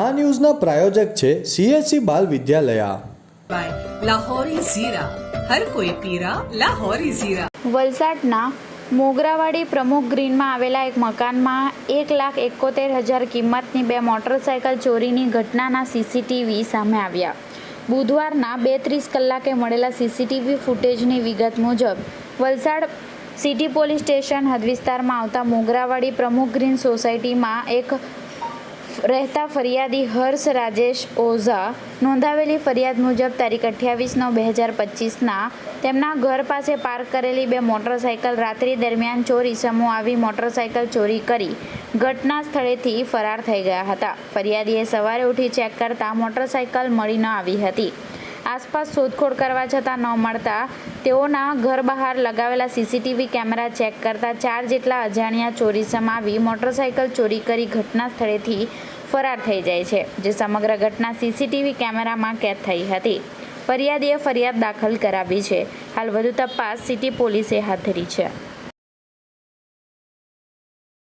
આ ન્યૂઝના પ્રાયોજક છે સીએસસી બાલ વિદ્યાલયા. લાહોરી વલસાડના મોગરાવાડી પ્રમુખ ગ્રીનમાં આવેલા એક મકાનમાં એક લાખ એકોતેર હજાર કિંમતની બે મોટરસાયકલ ચોરીની ઘટનાના સીસીટીવી સામે આવ્યા. બુધવારના બે ત્રીસ કલાકે મળેલા સીસીટીવી ફૂટેજની વિગત મુજબ વલસાડ સિટી પોલીસ સ્ટેશન હદ વિસ્તારમાં આવતા મોગરાવાડી પ્રમુખ ગ્રીન સોસાયટીમાં એક રહેતા ફરિયાદી હર્ષ રાજેશ ઓઝા નોંધાવેલી ફરિયાદ મુજબ તારીખ અઠ્યાવીસ નવ બે હજાર પચીસના તેમના ઘર પાસે પાર્ક કરેલી બે મોટરસાયકલ રાત્રિ દરમિયાન ચોરી સમૂહ આવી મોટરસાયકલ ચોરી કરી ઘટના સ્થળેથી ફરાર થઈ ગયા હતા. ફરિયાદીએ સવારે ઉઠી ચેક કરતા મોટરસાયકલ મળી ન આવી હતી. આસપાસ શોધખોળ કરવા છતાં ન મળતા તેઓના ઘર બહાર લગાવેલા સીસીટીવી કેમેરા ચેક કરતા ચાર જેટલા અજાણ્યા ચોરીસમ આવી મોટરસાયકલ ચોરી કરી ઘટના સ્થળેથી ફરાર થઈ જાય છે, જે સમગ્ર ઘટના સીસીટીવી કેમેરામાં કેદ થઈ હતી. ફરિયાદીએ ફરિયાદ દાખલ કરાવી છે. હાલ વધુ તપાસ સિટી પોલીસે હાથ ધરી છે.